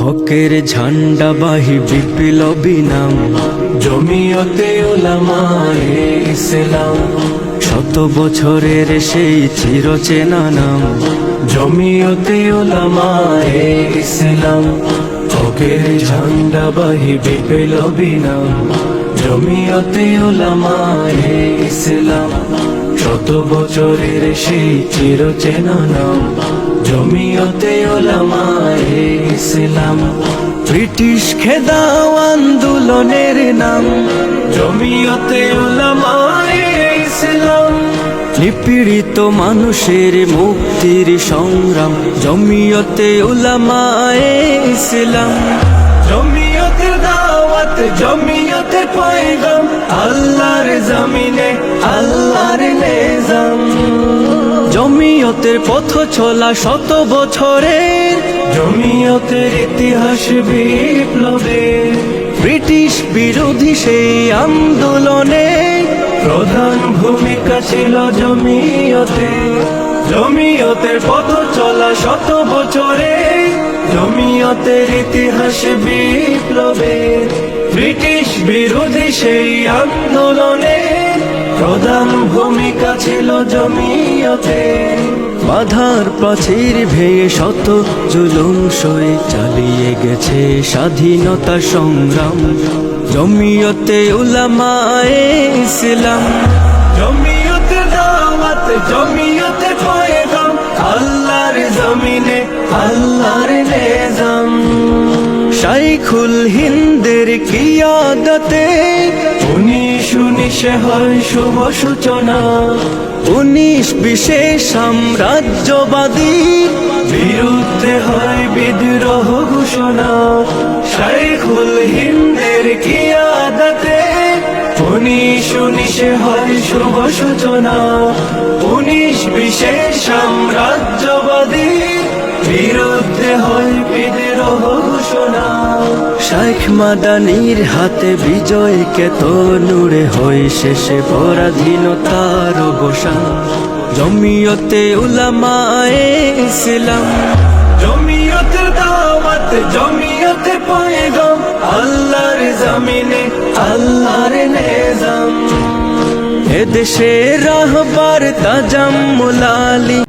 হকের ঝান্ডা বাহি বিপ্লবী নাম জমিয়তে ওলামায়ে ইসলাম। শত বছরের সেই চিরচেনা নাম জমিয়তে ওলামায়ে ইসলাম। হকের ঝান্ডা বাহি বিপ্লবী নাম জমিয়তে ওলামায়ে ইসলাম। শত বছরের সেই চিরচেনা নাম জমিয়তে ওলামায়ে ইসলাম। ব্রিটিশ খেদাও আন্দোলনের নাম জমিয়তে ওলামায়ে ইসলাম। নিপীড়িত মানুষের মুক্তির সংগ্রাম জমিয়তে উলামায়ে ইসলাম। জমিয়তের দাওয়াত, জমিয়তের পয়গাম, আল্লাহর জমিনে, আল্লাহর নিজাম জমিয়তের পথ চলা শত বছরের। জমিয়তের ইতিহাস বিপ্লবের ব্রিটিশ বিরোধী সেই আন্দোলনে প্রধান ভূমিকা ছিল জমিয়তে। জমিয়তের পথ চলা শত বছরে জমিয়তের ইতিহাস বিপ্লবে। ব্রিটিশ বিরোধী সেই আন্দোলনে প্রধান ভূমিকা ছিল জমিয়তে। বাধার প্রাচীর ভেয়ে শত জুলুম সয়ে চালিয়ে গেছে স্বাধীনতা সংগ্রাম। জমিয়তে উলামায়ে ইসলাম। জমিয়তে দাওয়াত জমিয়তে শাইখুল হিন্দের কিয়াদতে। উনিশ উনিশে হয় শুভ সূচনা। উনিশ বিশেষ সাম্রাজ্যবাদী। বিরুদ্ধে হয় বিদ্রোহ ঘোষণা। শাইখুল হিন্দের কিয়াদতে। উনিশ উনিশে হয় শুভ সূচনা। উনিশ বিশেষ সাম্রাজ্যবাদী। বিরুদ্ধে হয় বিদ্রোহ শাইখ মাদানির হাতে বিজয় কেত নুড়ে হয়ে শেষে পরাধীনতার অবসান। জমিয়তে উলামায়ে ইসলাম জমিয়তের দাওয়াত, জমিয়তে পয়গাম। আল্লাহর জমিনে, আল্লাহর নিজাম। এদেশে রাহবার তাজাম্মুল আলী